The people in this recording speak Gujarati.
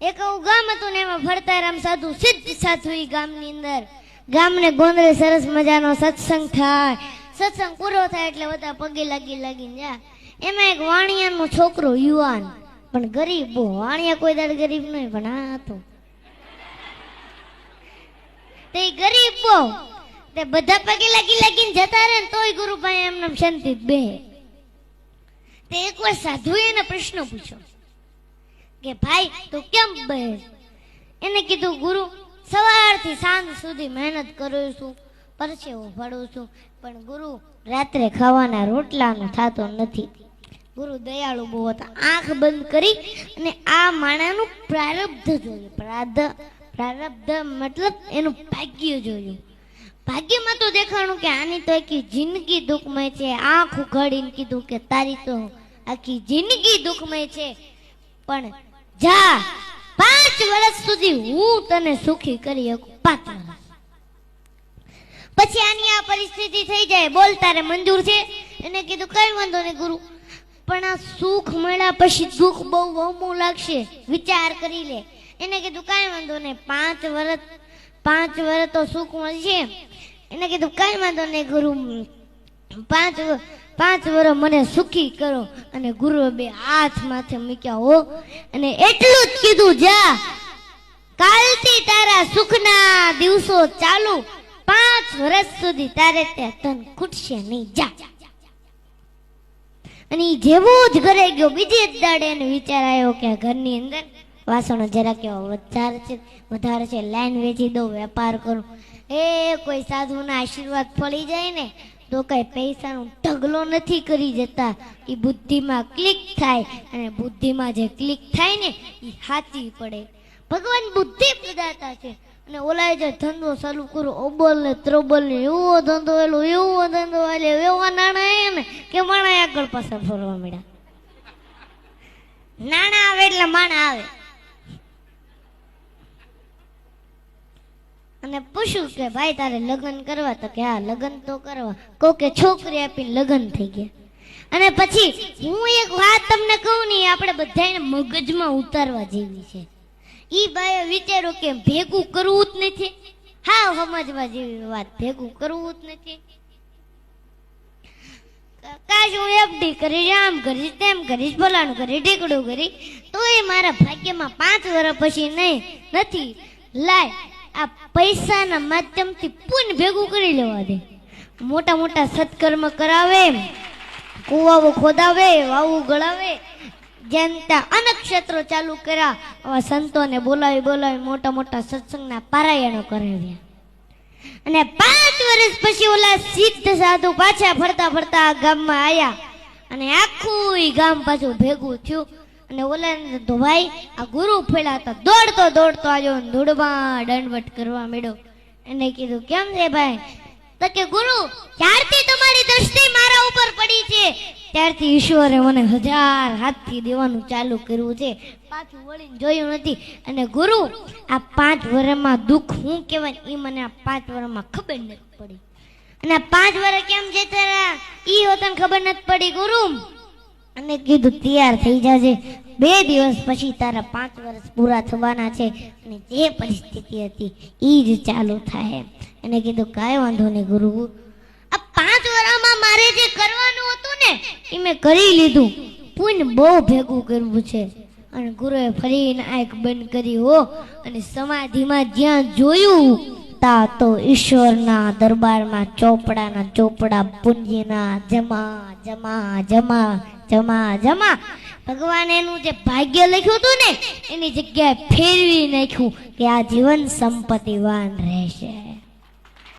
એક આવું ગામ હતું ને એમાં ભરતારામ સાધુ સિદ્ધ સાધુ ઈ ગામની અંદર. ગામને ગોંદરે સરસ મજાનો સત્સંગ થાય. સત્સંગ પૂરો થાય એટલે બધા પગે લાગી લાગીને જા. એમાં એક વાણિયાનો છોકરો યુવાન. પણ ગરીબ વાણિયા કોઈ દાડ ગરીબ નહીં પણ આ હતો. તે ગરીબ બહુ. તે બધા પગે લાગી લાગીને જતા રહે ને તોય ગુરુભાઈ એમને શાંતિ બે તે એક વાર સાધુએ એને પ્રશ્ન પૂછ્યો. કે ભાઈ, તું કેમ બે એને કીધું, ગુરુ, સવારથી સાંજ સુધી મહેનત કરું છું, પરસેવો ભળું છું, પણ ગુરુ, રાત્રે ખાવાના રોટલાનો થતો નથી. ગુરુ દયાળુ બહુ હતા. આંખ બંધ કરી અને આ માણાનું પ્રારબ્ધ જોયું. પ્રારબ્ધ પ્રારબ્ધ મતલબ એનું ભાગ્ય જોયું. ભાગ્યમાં તો દેખાણું કે આની તો આખી જિંદગી દુઃખમય છે. આંખ ઉઘાડીને કીધું કે, તારી તો આખી જિંદગી દુઃખમય છે, પણ જા. પાંચ વર્ષ સુધી હું તને સુખી કરી શકું. પાંચ વર્ષ પછી આની આ પરિસ્થિતિ થઈ જાય. બોલ, તારે મંજૂર છે? એને કીધું, કઈ વાંધો નહીં ગુરુ. પણ આ સુખ મળ્યા પછી દુઃખ બહુ વહમું લાગશે. વિચાર કરી લે. એને કીધું, કાંઈ વાંધો નહીં. પાંચ વર્ષ પાંચ વર્ષ તો સુખ મળશે. એને કીધું, કાંઈ વાંધો નહીં ગુરુ. પાંચ પાંચ વર્ષ મને સુખી કરો. અને ગુરુએ બે હાથ માથે મૂક્યા, હો. અને એટલું જ કીધું, જા, કાલથી તારા સુખના દિવસો ચાલુ. પાંચ વર્ષ સુધી તારે ત્યાં તન ખૂટશે નહીં. જા. અને જેવો જ ઘરે ગયો. બીજે જ દાડે એને વિચાર આવ્યો કે ઘરની અંદર વાસણો જરા કેવા વધારે છે વધારે છે. લાઈન વેચી દઉં, વેપાર કરું. એ કોઈ સાધુના આશીર્વાદ ફળી જાય ને તો કઈ પૈસાનો ઢગલો નથી કરી જતા. એ બુદ્ધિમાં ક્લિક થાય અને બુદ્ધિમાં જે ક્લિક થાય ને એ સાચી પડે. ભગવાન બુદ્ધિ પ્રદાતા છે. અને ઓલાએ જે ધંધો ચાલુ કર્યો ઓબલ ને ત્રોબલ ને એવો ધંધો એલો એવો ધંધો આલે એવા નાણાં આયા ને કે માણા આગળ પાછળ ફરવા મળ્યા. નાણાં આવે એટલે માણા આવે. અને પૂછ્યું કે, ભાઈ, તારે લગ્ન કરવા? તો કે, હા, લગ્ન તો કરવા. કહું છોકરી આપીને લગ્ન થઈ ગયા. અને પછી હું એક વાત તમને કહું ને આપણે બધાને મગજમાં ઉતારવા જેવી છે. ઈ બાએ વિચારો કે, ભેગું કરવું જ નથી. હા, સમજવા જેવી વાત, ભેગું કરવું જ નથી. કાશ હું એફડી કરીશ, આમ કરીશ, તેમ કરીશ, ફલાણું કરીશ, ઢીકડું કરીશ? એ મારા ભાગ્યમાં પાંચ વર્ષ પછી નહીં, નથી. લાય આ પૈસાના માધ્યમથી પુન ભેગું કરી લેવા દે. મોટા મોટા સત્કર્મ કરાવે, કુવાઓ ખોદાવે, વાવું ગળાવે, જનતા અનેક ક્ષેત્રો ચાલુ કર્યા. આવા સંતોને બોલાવી બોલાવી મોટા મોટા સત્સંગના પારાયણો કરાવ્યા અને પાંચ વર્ષ પછી ઓલા સિદ્ધ સાધુ પાછા ફરતા ફરતા ગામમાં આયા. અને આખું ગામ પાછું ભેગું થયું. અને ઓલા તો ભાઈ આ ગુરુ ફેલાતા દોડતો દોડતો ને ધૂળમાં દંડવટ કરવા મળ્યો એને કીધું, કેમ છે ભાઈ? તો કે ગુરુ, જ્યારથી તમારી દ્રષ્ટિ મારા ઉપર પડી છે, ત્યારથી ઈશ્વરે મને હજાર હાથથી દેવાનું ચાલુ કર્યું છે. પાછું વળીને જોયું નથી. અને ગુરુ, આ પાંચ વર્ષમાં દુઃખ હું કહેવાય એ મને આ પાંચ વર્ષમાં ખબર નથી પડી. અને પાંચ વર્ષ કેમ જતા એ તને ખબર નથી પડી. ગુરુ અને કીધું, તૈયાર થઈ જાજે. બે દિવસ પછી તારા પાંચ વર્ષ પૂરા થવાના છે અને જે પરિસ્થિતિ હતી એ જ ચાલુ થાય એને કીધું, કાંઈ વાંધો નહીં ગુરુ. આ પાંચ વર્ષમાં મારે જે કરવાનું હતું ને એ મેં કરી લીધું. પુણ્ય બહુ ભેગું કરવું છે. અને ગુરુએ ફરીને આંખ બંધ કરી, હો, અને સમાધિમાં જ્યાં જોયું, તા તો ઈશ્વરના દરબારમાં ચોપડાના ચોપડા, પુણ્યના જમા જમા જમા. જમા જમા. ભગવાન એનું જે ભાગ્ય લખ્યું હતું ને, એની જગ્યાએ ફેરવી નાખ્યું કે આ જીવન સંપત્તિવાન રહેશે.